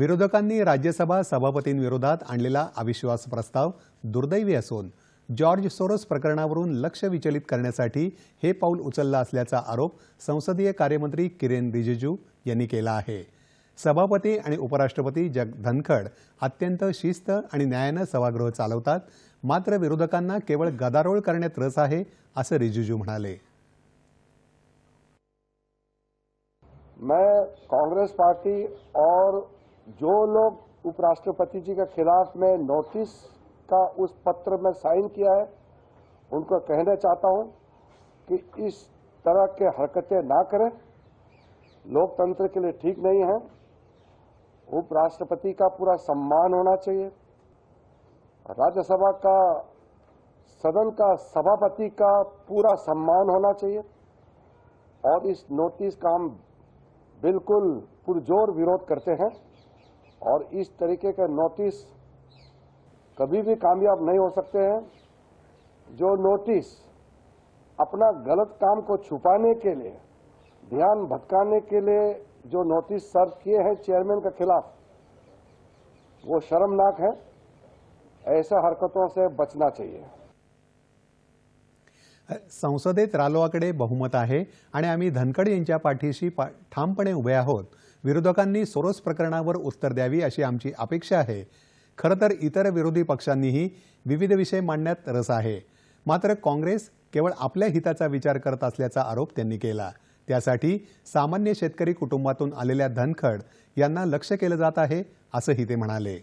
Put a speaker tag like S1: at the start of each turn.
S1: विरोधकांनी राज्यसभा सभापतींविरोधात आणलेला अविश्वास प्रस्ताव दुर्दैवी असून जॉर्ज सोरोस प्रकरणावरून लक्ष विचलित करण्यासाठी हे पाऊल उचललं असल्याचा आरोप संसदीय कार्यमंत्री किरेन रिजिजू यांनी केला आहे. सभापती आणि उपराष्ट्रपती जग धनखड अत्यंत शिस्त आणि न्यायानं सभागृह चालवतात मात्र विरोधकांना केवळ गदारोळ करण्यात रस आहे असं रिजिजू म्हणाले.
S2: मैं कांग्रेस पार्टी और जो लोग उपराष्ट्रपति जी के खिलाफ में नोटिस का उस पत्र में साइन किया है, उनको कहना चाहता हूँ कि इस तरह के हरकतें ना करें। लोकतंत्र के लिए ठीक नहीं है। उपराष्ट्रपति का पूरा सम्मान होना चाहिए। राज्यसभा का, सदन का सभापति का पूरा सम्मान होना चाहिए। और इस नोटिस का हम बिल्कुल पुरजोर विरोध करते हैं। और इस तरीके के नोटिस कभी भी कामयाब नहीं हो सकते हैं, जो नोटिस अपना गलत काम को छुपाने के लिए, ध्यान भटकाने के लिए जो नोटिस सर्व किए हैं चेयरमैन के खिलाफ, वो शर्मनाक है। ऐसा हरकतों से बचना चाहिए।
S1: संसदेत रालोआकडे बहुमत आहे आणि आम्ही धनखड यांच्या पाठीशी पा ठामपणे उभे आहोत. विरोधकांनी सोरोस प्रकरणावर उत्तर द्यावी अशी आमची अपेक्षा आहे. खरं तर इतर विरोधी पक्षांनीही विविध विषय मांडण्यात रस आहे. मात्र काँग्रेस केवळ आपल्या हिताचा विचार करत असल्याचा आरोप त्यांनी केला. त्यासाठी सामान्य शेतकरी कुटुंबातून आलेल्या धनखड यांना लक्ष केलं जात आहे असंही ते म्हणाले.